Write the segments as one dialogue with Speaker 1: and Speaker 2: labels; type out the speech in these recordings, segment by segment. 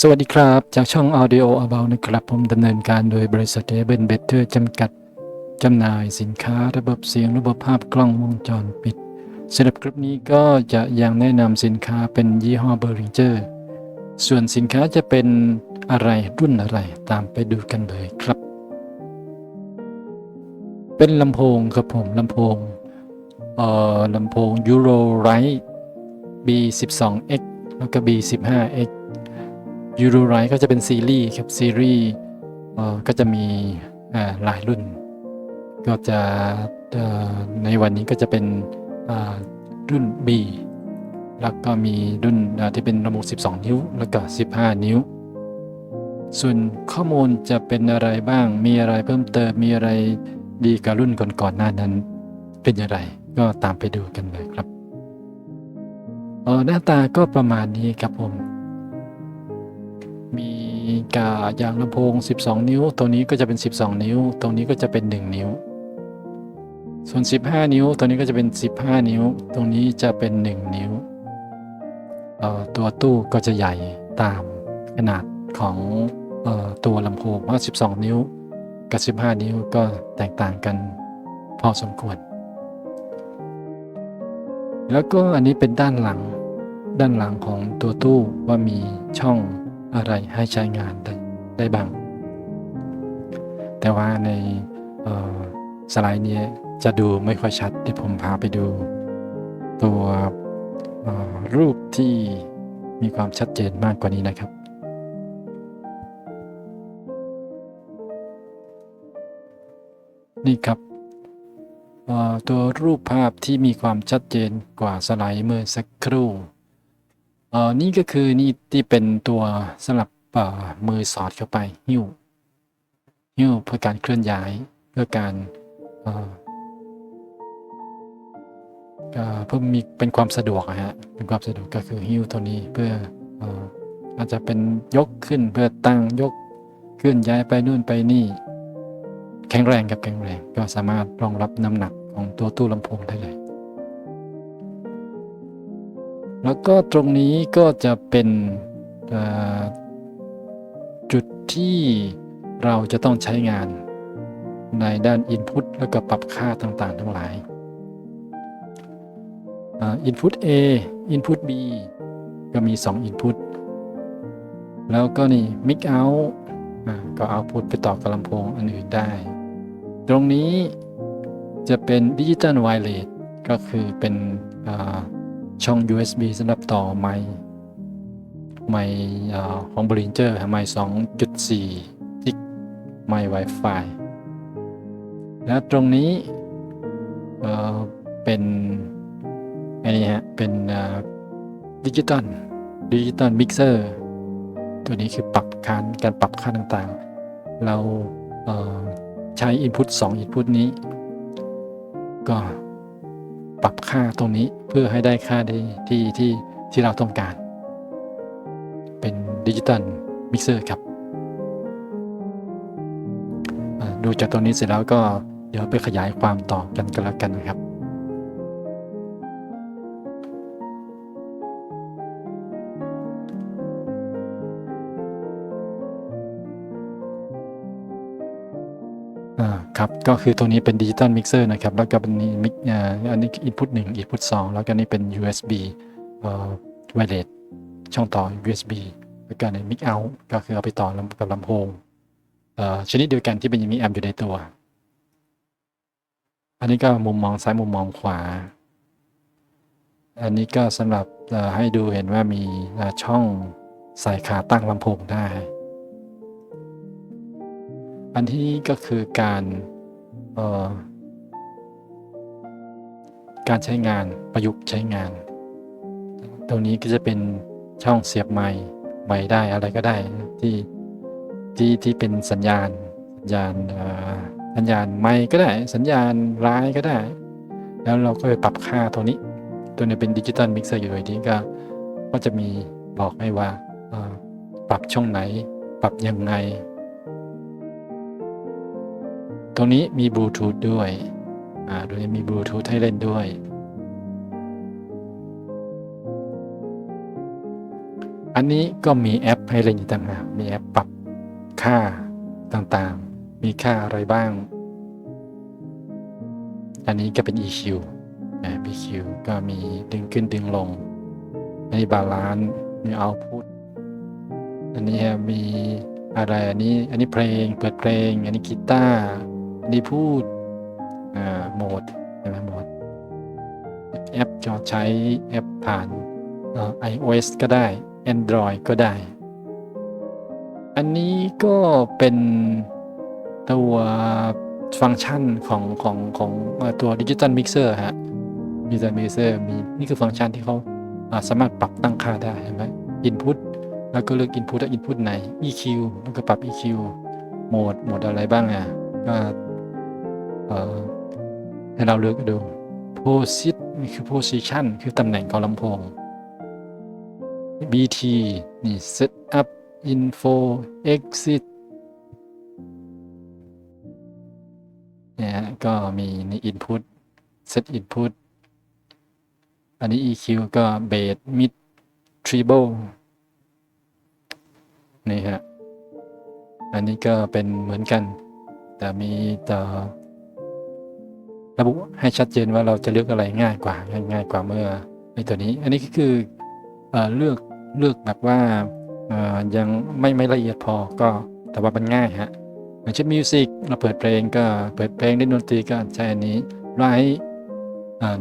Speaker 1: สวัสดีครับ จากช่อง Audio About นะครับผมดำเนินการโดยบริษัท a b l e Better จำกัดจำหน่ายสินค้าระบบเสียงระบบภาพกล้องวงจรปิดสำหรับคลิปนี้ก็จะยังแนะนำสินค้าเป็นยี่ห้อ b e r i n g e r ส่วนสินค้าจะเป็นอะไรรุ่นอะไรตามไปดูกันเลยครับ เป็นลำโพงครับผมลำโพงเอ่อลำโพง Euro Right B12X แล้วก็ B15X ยูโรไรก็จะเป็นซีรีส์ครับซีรีส์ก็จะมีหลายรุ่น ก็จะในวันนี้ก็จะเป็นรุ่น B แล้วก็มีรุ่นที่เป็นระบบ 12 นิ้ว แล้วก็ 15 นิ้ว ส่วนข้อมูลจะเป็นอะไรบ้าง มีอะไรเพิ่มเติม มีอะไรดีกับรุ่นก่อนๆหน้านั้นเป็นอย่างไร ก็ตามไปดูกันเลยครับออหน้าตาก็ประมาณนี้ครับผม มีกายางลำโพง 12 นิ้ว ตัวนี้ก็จะเป็น 12 นิ้ว ตรงนี้ก็จะเป็น 1 นิ้ว ส่วน 15 นิ้ว ตัวนี้ก็จะเป็น 15 นิ้ว ตรงนี้จะเป็น 1 นิ้ว ตัวตู้ก็จะใหญ่ตามขนาดของออตัวลำโพงว่า 12 นิ้ว กับ 15 นิ้วก็แตกต่างกันพอสมควร แล้วก็อันนี้เป็นด้านหลังด้านหลังของตัวตู้ว่ามีช่อง อะไรให้ใช้งานได้ได้บ้าง แต่ว่าในสไลด์นี้จะดูไม่ค่อยชัดเดี๋ยวผมพาไปดู ตัวรูปที่มีความชัดเจนมากกว่านี้นะครับ นี่ครับตัวรูปภาพที่มีความชัดเจนกว่าสไลด์เมื่อสักครู่ เอ่อนี่ก็คือนี่ที่เป็นตัวสำหรับมือสอดเข้าไปหิ้วหิ้วเพื่อการเคลื่อนย้ายเพื่อการเออเพื่อมีเป็นความสะดวกอะฮะเป็นความสะดวกก็คือหิ้วตัวนี้เพื่อเอ่ออาจจะเป็นยกขึ้นเพื่อตั้งยกเคลื่อนย้ายไปนู่นไปนี่ แข็งแรงกับแข็งแรงก็สามารถรองรับน้ำหนักของตัวตู้ลำโพงได้เลย แล้วก็ตรงนี้ก็จะเป็นจุดที่เราจะต้องใช้งานในด้าน Input แล้วก็ปรับค่าต่างๆ ทั้งหลาย Input A Input B ก็มี 2 Input แล้วก็นี่ Mix Out อ่าก็ Output ไปต่อกับลำโพงอันอื่นได้ ตรงนี้จะเป็น Digital Wireless ก็คือเป็นอ ช่อง USB สำหรับต่อไมค์ไมค์เอ่อของ b r i n g e r ไมค์2.4กิกไมค์ Wi-Fi แล้วตรงนี้เเป็นอันนี้ฮะ เป็นดิจิตอลดิจิตอลมิกเซอร์ตัวนี้คือปรับค่าการปรับค่าต่างๆ เราเอ่อใช้ Input 2 Input นี้ ก็ ปรับค่าตรงนี้เพื่อให้ได้ค่าที่ที่ที่ที่เราต้องการ เป็นดิจิตอลมิกเซอร์ครับดูจากตัวนี้เสร็จแล้วก็เดี๋ยวไปขยายความต่อกันกันแล้วกันนะครับ ครับก็คือตัวนี้เป็นดิจิตอลมิกเซอร์นะครับ แล้วก็เป็นนี่มิกอันนี้อินพุตหนึ่งอินพุตสองแล้วก็นี่เป็น USB เอ่อไวเลสช่องต่อ USB แล้วก็ในมิกเอาก็คือเอาไปต่อลำกับลำโพงเอ่อชนิดเดียวกันที่เป็นมีแอมป์อยู่ในตัว อันนี้ก็มุมมองซ้ายมุมมองขวา อันนี้ก็สำหรับให้ดูเห็นว่ามีช่องใส่ขาตั้งลำโพงได้ อันที่ก็คือการการใช้งานประยุกต์ใช้งาน ตรงนี้ก็จะเป็นช่องเสียบไม้ไม้ได้อะไรก็ได้ที่ที่ที่เป็นสัญญาณสัญญาณสัญญาณไม้ก็ได้ สัญญาณร้ายก็ได้ แล้วเราก็ไปปรับค่าตัวนี้ ตัวนี้เป็นดิจิตอลมิกเซอร์อยู่ดยที่ก็ก็จะมีบอกให้ว่าปรับช่องไหน ปรับยังไง ตรงนี้มีบลูทูธด้วย อ่าโดยมีบลูทูธให้เล่นด้วย อันนี้ก็มีแอปให้เล่นอยู่ต่างหากมีแอปปรับค่าต่างๆ มีค่าอะไรบ้าง อันนี้ก็เป็น EQ นะ BQ ก็มีดึงขึ้นดึงลงอันนี้บาลานซ์ มี output อันนี้มีอะไร อันนี้ อันนี้เพลง เปิดเพลง อันนี้กีตาร์ อันนี้พูดอ่าโหมดใช่ไหมโหมดแอปจะใช้แอปผ่านเอ่อ iOS ก็ได้ Android ก็ได้ อันนี้ก็เป็นตัวฟังก์ชันของของของตัวดิจิตอลมิกเซอร์ฮะดิจิตอลมิกเซอร์มีนี่คือฟังก์ชันที่เขาสามารถปรับตั้งค่าได้เห็นไหม Input แล้วก็เลือก Input และ Input ไหน EQ แล้วก็ปรับ EQ โหมดโหมดอะไรบ้างอะก็ ให้เราเลือกดู Posit นี่คือ Position คือตำแหน่งของลำโพง BT นี่ Setup Info Exit เนี่ยฮะก็มีใน Input Set Input อันนี้ EQ ก็ Bass Mid Treble นี่ฮะ อันนี้ก็เป็นเหมือนกัน แต่มีต่อ ระบุให้ชัดเจนว่าเราจะเลือกอะไรง่ายกว่าง่ายกว่าเมื่อในตัวนี้ อันนี้ก็คือเอเลือกเลือกแบบว่ายังไม่ไม่ละเอียดพอก็แต่ว่ามันง่ายฮะอย่างเช่นมิวสิกเราเปิดเพลงก็เปิดเพลงเล่นดนตรีก็ใช้อันนี้ไลท์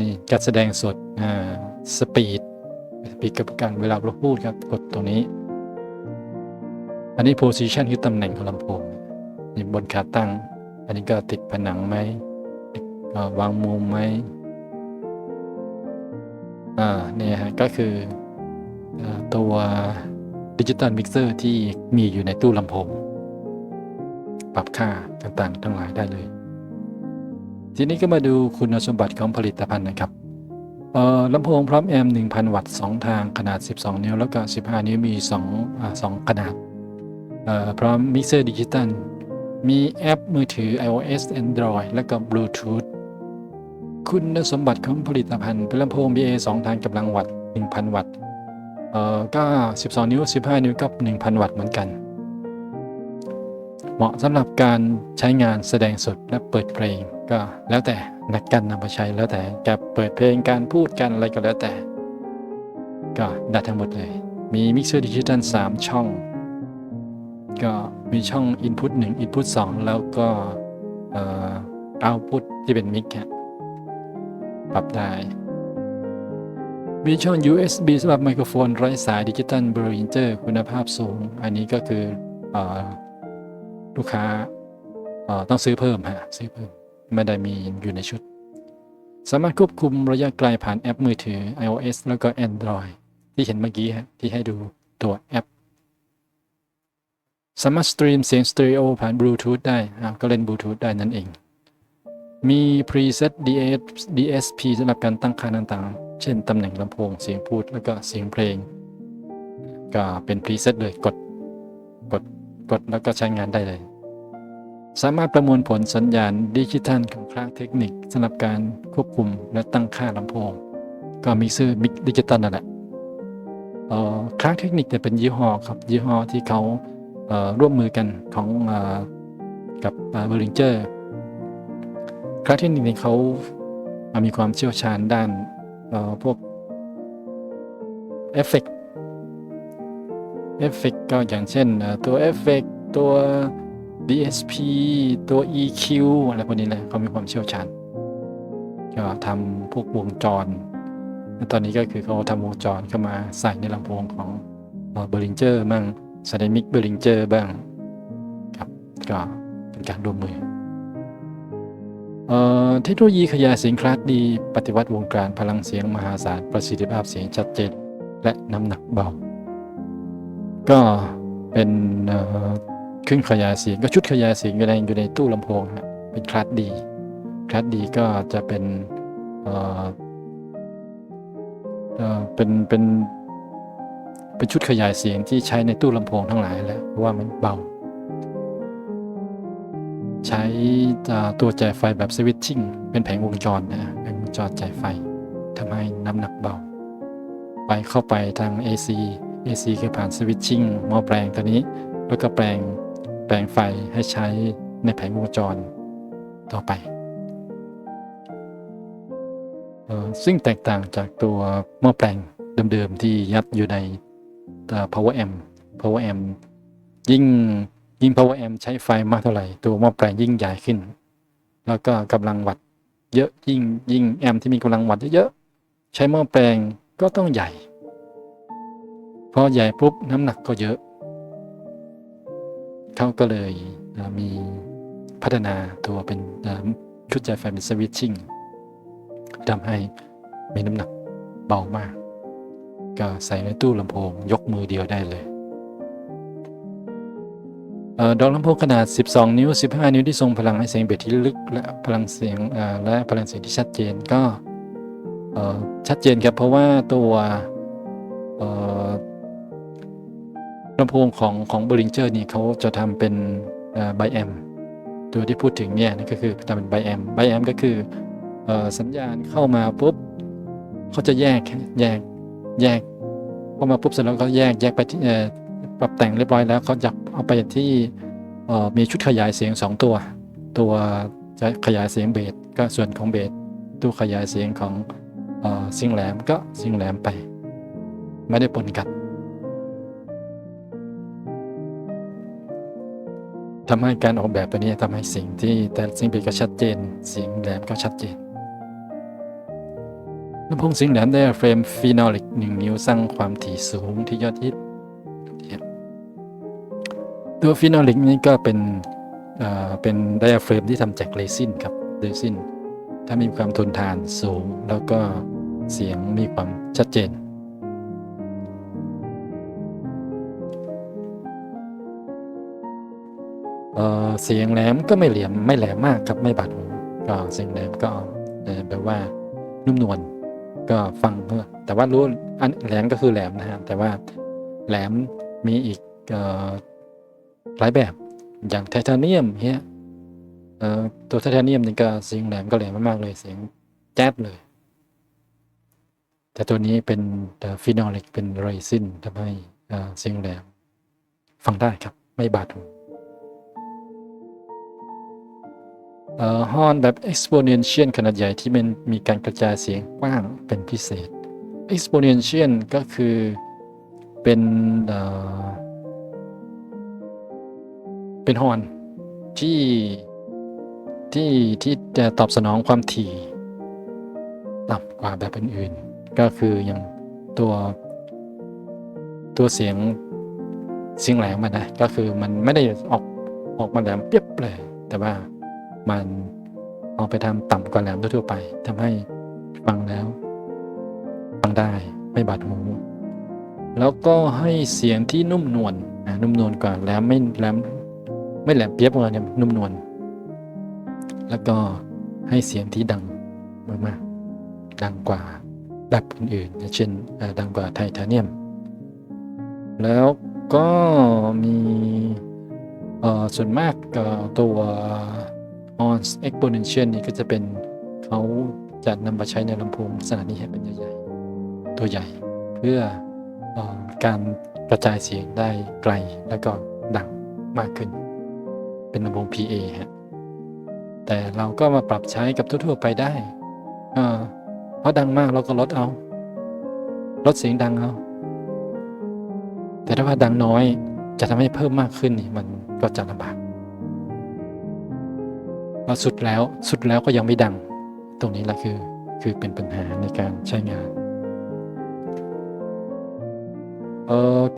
Speaker 1: นี่การแสดงสดอ่าสปีดสปีดกับการเวลาเราพูดครับกดตรงนี้ อันนี้ position คือตำแหน่งของลำโพงนี่บนขาตั้ง อันนี้ก็ติดผนังไหม วางมุมไหมอ่าเนี่ยฮะก็คืออตัวดิจิตอลมิกเซอร์ที่มีอยู่ในตู้ลำโพงปรับค่าต่างๆ ทั้งหลายได้เลย ทีนี้ก็มาดูคุณสมบัติของผลิตภัณฑ์นะครับลำโพงพร้อมแอมป์1,000 วัตต์ 2 ทางขนาด 12 นิ้ว แล้วก็ 15 นิ้วมี2อ2ขนาด พร้อมมิกเซอร์ดิจิตอลมีแอปมือถือ iOS Android แล้วก็ Bluetooth คุณสมบัติของผลิตภัณฑ์เป็นลำโพง BA 2ทางกำลังวัตต์1,000 วัตต์เอ่อก็12 นิ้ว 15 นิ้วก็1,000 วัตต์เหมือนกัน เหมาะสำหรับการใช้งานแสดงสดและเปิดเพลงก็แล้วแต่นักการนำมาใช้แล้วแต่จะเปิดเพลงการพูดกันอะไรก็แล้วแต่ ก็ได้ทั้งหมดเลย มีมิกเซอร์ดิจิตอล3ช่อง ก็มีช่อง Input 1 Input 2 แล้วก็เอ่อ Output ที่เป็นมิกฮะ ปรับได้มีช่อง USB สำหรับไมโครโฟนไร้สายดิจิตอลเบอร์อินเจอร์คุณภาพสูง อันนี้ก็คืออลูกค้าต้องซื้อเพิ่มฮะซื้อเพิ่ม ไม่ได้มีอยู่ในชุด สามารถควบคุมระยะไกลผ่านแอปมือถือ iOS แล้วก็ Android ที่เห็นเมื่อกี้ฮะที่ให้ดูตัวแอป สามารถสตรีมเสียงสเตอริโอผ่านบลูทูธได้ก็เล่นบลูทูธได้นั่นเอง มี preset DS DSP สำหรับการตั้งค่าต่างๆ เช่น ตำแหน่งลำโพง เสียงพูด แล้วก็เสียงเพลง ก็เป็น preset เลย กด กด กด แล้วก็ใช้งานได้เลย สามารถประมวลผลสัญญาณดิจิทัลของคลางเทคนิคสำหรับการควบคุมและตั้งค่าลำโพง ก็มีซื้อดิจิตอลนั่นแหละคลางเทคนิคเนี่เป็นยี่ห้อครับ ยี่ห้อที่เขาร่วมมือกันของกับเบอร์ลิงเจอร์ ครั้งที่นึ่งเนี่เขามีความเชี่ยวชาญด้านพวกเอฟเฟกเอฟเฟกก็อย่างเช่นตัวเอฟเฟกตัว DSP ตัว EQ อะไรพวกนี้เลยเขามีความเชี่ยวชาญก็ทำพวกวงจร ตอนนี้ก็คือเขาทำวงจรเข้ามาใส่ในลำโพงของเบอร์ลิงเจอร์มั่ง s ไดมิกเบอร์ลิงเจอร์บ้างครับก็เป็นการร่วมมือ เทคโนโลยีขยายเสียงคลาสดี ปฏิวัติวงการพลังเสียงมหาศาลประสิทธิภาพเสียงชัดเจน และน้ำหนักเบา ก็เป็นเครื่องขยายเสียงก็ชุดขยายเสียงอยู่ในอยู่ในตู้ลำโพงฮะเป็นคลาสดีคลาสดีก็จะเป็นเเป็นเป็นเป็นชุดขยายเสียงที่ใช้ในตู้ลำโพงทั้งหลายแหล้วเพราะว่ามันเบา ใช้ตัวจ่ายไฟแบบสวิตชิ่งเป็นแผงวงจรนะแผงวงจรจ่ายไฟทำให้น้ำหนักเบา ไปเข้าไปทาง AC AC คือผ่านสวิตชิ่งหม้อแปลงตัวนี้ แล้วก็แปลงแปลงไฟให้ใช้ในแผงวงจรต่อไป ซึ่งแตกต่างจากตัวหม้อแปลงเดิมๆที่ยัดอยู่ใน power amp power amp ยิ่ง ยิ่ง power amp ใช้ไฟมากเท่าไหร่ ตัวหม้อแปลงยิ่งใหญ่ขึ้น แล้วก็กำลังวัตเยอะยิ่งยิ่งแอมป์ที่มีกำลังวัตเยอะๆใช้หม้อแปลงก็ต้องใหญ่ พอใหญ่ปุ๊บน้ำหนักก็เยอะ เขาก็เลยมีพัฒนาตัวเป็นชุดจ่ายไฟเป็นสวิตชิ่งทำให้มีน้ำหนักเบามาก ก็ใส่ในตู้ลำโพงยกมือเดียวได้เลย ดอกลำโพงขนาด 12 นิ้ว 15 นิ้วที่ทรงพลังให้เสียงเบสที่ลึกและพลังเสียงและพลังเสียงที่ชัดเจนก็ชัดเจนครับเพราะว่าตัวลำโพงของของเบริงเจอร์นี่เขาจะทำเป็นไบแอมตัวที่พูดถึงเนี่ยนั่นก็คือทำเป็นไบแอมไบแอมก็คืออสัญญาณเข้ามาปุ๊บเขาจะแยกแยกแยกเข้ามาปุ๊บเสร็จแล้วก็แยกแยกไปที่ ปรับแต่งเรียบร้อยแล้วเขาจะเอาไปที่มีชุดขยายเสียง 2 ตัว ตัวจะขยายเสียงเบสก็ส่วนของเบสตู้ขยายเสียงของเอ่อเสียงแหลมก็สียงแหลมไป ไม่ได้ปนกันทำให้การออกแบบตัวนี้ทำให้เสียงที่แต่เสียงเบสก็ชัดเจนเสียงแหลมก็ชัดเจนลำโพงสียงแหลมได้เฟรมฟีนอลิกหนึ่งนิ้วสร้างความถี่สูงที่ยอดฮิตเนี่ ตัวฟีนอลิกนี้ก็เป็นเป็นไดอะเฟรมที่ทำจากเรซินครับเรซินถ้ามีความทนทานสูง แล้วก็เสียงมีความชัดเจน เสียงแหลมก็ไม่เหลี่ยมไม่แหลมมากครับไม่บาดหูก็เสียงแหลมก็แบบว่านุ่มนวลก็ฟังเพื่อแต่ว่ารู้อันแหลมก็คือแหลมนะฮะแต่ว่าแหลมมีอีกอ หลายแบบอย่างไทเทเนียมเนี้ยตัวไทเทเนียมนี่ก็เสียงแหลมก็แหลมมากๆเลยเสียงแจ๊ดเลย แต่ตัวนี้เป็นฟินอลิกเป็นเรซินทำให้เอ่อเสียงแหลมฟังได้ครับไม่บาดหูฮอนแบบ exponential ขนาดใหญ่ที่มันมีการกระจายเสียงกว้างเป็นพิเศษ exponential ก็คือเป็น เป็นฮอนที่ที่ที่จะตอบสนองความถี่ต่ำกว่าแบบอื่นๆ ก็คืออย่างตัวตัวเสียงเสียงแหลมมันนะก็คือมันไม่ได้ออกออกมาแหลมเปียบเลย แต่ว่ามันเอาไปทำต่ำกว่าแหลมทั่วไปทำให้ฟังแล้ว ฟังได้ไม่บาดหูแล้วก็ให้เสียงที่นุ่มนวลนะนุ่มนวลกว่าแหลมไม่แหลม ไม่แหลมเปียบเลยเนี่ยนุ่มนวลแล้วก็ให้เสียงที่ดังมากๆดังกว่าแบบอื่นๆเช่นดังกว่าไทเทเนียม แล้วก็มีส่วนมากตัว on exponential นี่ก็จะเป็นเขาจะนำมาใช้ในลำโพงลักษณะนี้ให้เป็นใหญ่ๆ ตัวใหญ่เพื่ออการกระจายเสียงได้ไกลแล้วก็ดังมากขึ้น เป็นลำโพง PA ฮะแต่เราก็มาปรับใช้กับทั่วๆไปได้เออเพราะดังมากเราก็ลดเอา ลดเสียงดังเอา แต่ถ้าว่าดังน้อยจะทำให้เพิ่มมากขึ้นนี่มันก็จะลำบากเราสุดแล้วสุดแล้วก็ยังไม่ดัง ตรงนี้แหละคือคือเป็นปัญหาในการใช้งาน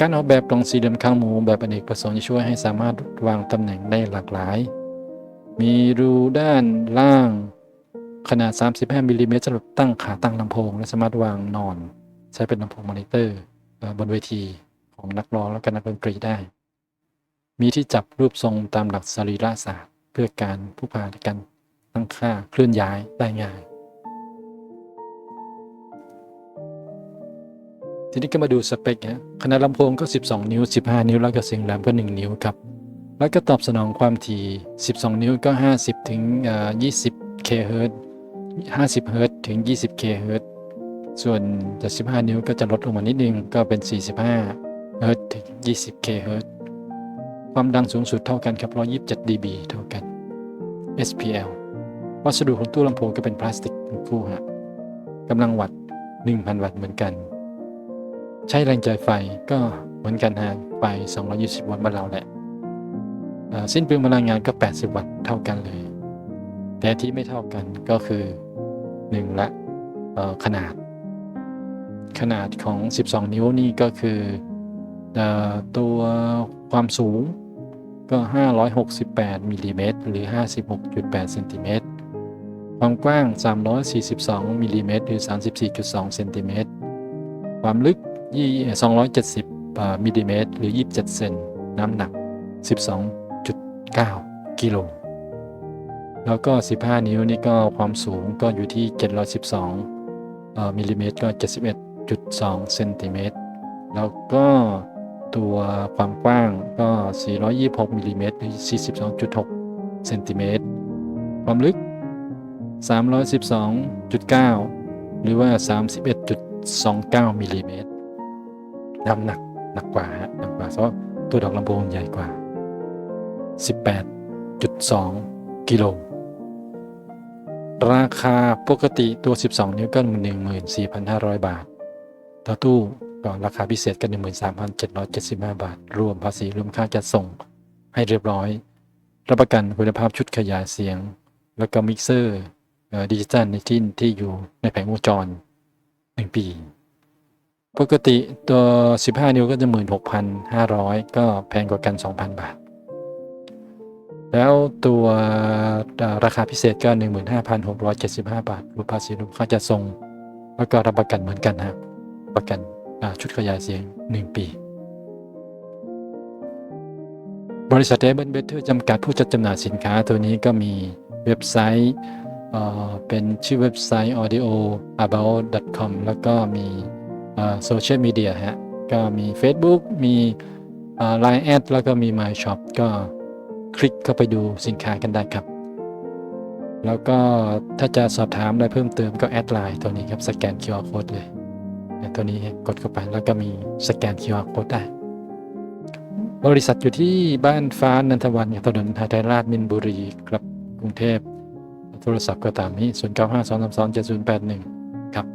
Speaker 1: การออกแบบกล่องสี่เหลี่ยมข้างหมูแบบอเนกประสงค์จะช่วยให้สามารถวางตำแหน่งได้หลากหลาย มีรูด้านล่างขนาด 35มิลลิเมตรสำหรับตั้งขาตั้งลำโพง และสามารถวางนอน ใช้เป็นลำโพงมอนิเตอร์บนเวทีของนักร้องและก็นักดนตรีได้ มีที่จับรูปทรงตามหลักสรีระศาสตร์ เพื่อการผู้พาในการตั้งค่าเคลื่อนย้ายได้ง่าย ทีนี้ก็มาดูสเปคฮะขนาดลำโพงก็ 12 นิ้ว 15 นิ้ว แล้วก็เสียงแหลมก็ 1 นิ้วครับ แล้วก็ตอบสนองความถี่ 12 นิ้วก็ 50 ถึง 20 k h z 50เฮิรตซ์ถึง 20 k h z ส่วนจาก15 นิ้วก็จะลดลงมานิดนึง ก็เป็น 45เฮิรตซ์ถึง 20กิโลเฮิรตซ์ความดังสูงสุดเท่ากันครับ 127 dB เท่ากัน SPL วัสดุของตู้ลำโพงก็เป็นพลาสติกทั้งคู่ฮะกำลังวัตต์1,000 วัตต์เหมือนกัน ใช้แรงจ่ายไฟก็เหมือนกันฮะไฟ 220 วัตต์บ้านเราแหละสิ้นเปลืองพลังงานก็ 80 วัตต์เท่ากันเลย แต่ที่ไม่เท่ากันก็คือ1ละขนาด ขนาดของ 12 นิ้วนี่ก็คืออตัวความสูงก็ 568มิลลิเมตรหรือ 56.8เซนติเมตรความกว้าง 342มิลลิเมตรหรือ 34.2เซนติเมตรความลึก 270อ่ามิลลิเมตรหรือ 27 เซน น้ำหนัก 12.9 กิโล แล้วก็ 15 นิ้วนี่ก็ความสูงก็อยู่ที่ 712เอ่อมิลลิเมตรก็ 71.2 เซนติเมตร แล้วก็ตัวความกว้างก็ 426มิลลิเมตรหรือ 42.6 เซนติเมตร ความลึก 312.9 หรือว่า 31.29มิลลิเมตร น้ำหนักหนักกว่าฮะหนักกว่าเพราะตัวดอกลำโพงใหญ่กว่า 18.2 กิโล ราคาปกติตัว 12 นิ้วก็ 14,500 บาท ต่อตู้ก็ราคาพิเศษก็13,775 บาท รวมภาษีรวมค่าจัดส่งให้เรียบร้อย รับประกันคุณภาพชุดขยายเสียง แล้วก็มิกเซอร์ดิจิตอลในที่ที่อยู่ในแผงวงจร 1 ปี ปกติตัว 15 นิ้วก็จะ 16,500 ก็แพงกว่ากัน 2,000 บาท แล้วตัวราคาพิเศษก็ 15,675 บาทรวมภาษีรวมค่าจัดส่งแล้วก็รับประกันเหมือนกันครับ ประกันชุดขยายเสียง 1 ปี บริษัทเอเบิลเบเตอร์จำกัดผู้จัดจำหน่ายสินค้าตัวนี้ก็มีเว็บไซต์เป็นชื่อเว็บไซต์ audio about com แล้วก็มี โซเชียลมีเดียฮะ ก็มี Facebook มีเอ่อ Line แอดแล้วก็มี My Shop ก็คลิกเข้าไปดูสินค้ากันได้ครับ แล้วก็ถ้าจะสอบถามอะไรเพิ่มเติมก็แอดไลน์ตัวนี้ครับ สแกน QR code เลยเนี่ยตัวนี้กดเข้าไปแล้วก็มีสแกน QR code ได้บริษัทอยู่ที่บ้านฟ้านันทวันถนนหาไทยราชมินบุรีครับกรุงเทพ โทรศัพท์ก็ตามนี้ 0 9 5 2 3 2 7 0 8 1 ครับ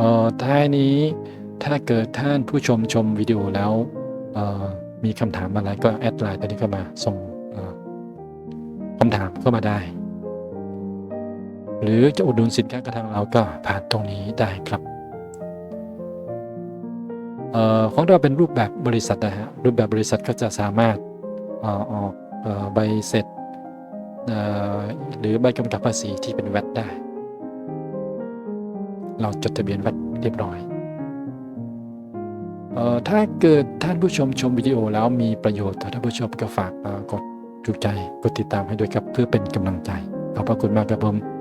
Speaker 1: เอ่อท้ายนี้ถ้าเกิดท่านผู้ชมชมวิดีโอแล้วเอ่อมีคำถามอะไรก็แอดไลน์ตัวนี้เข้ามาส่งคำถามเข้ามาได้ หรือจะอุดหนุนสินค้ากระทางเราก็ผ่านตรงนี้ได้ครับเอ่อของเราเป็นรูปแบบบริษัทนะฮะรูปแบบบริษัทก็จะสามารถเอ่อออกใบเสร็จหรือใบกำกับภาษีที่เป็นแวดได้ เราจดทะเบียนวัดเรียบร้อยเอ่อถ้าเกิดท่านผู้ชมชมวิดีโอแล้วมีประโยชน์ท่านผู้ชมก็ฝากกดถูกใจกดติดตามให้ด้วยครับเพื่อเป็นกำลังใจขอบพระคุณมากครับผม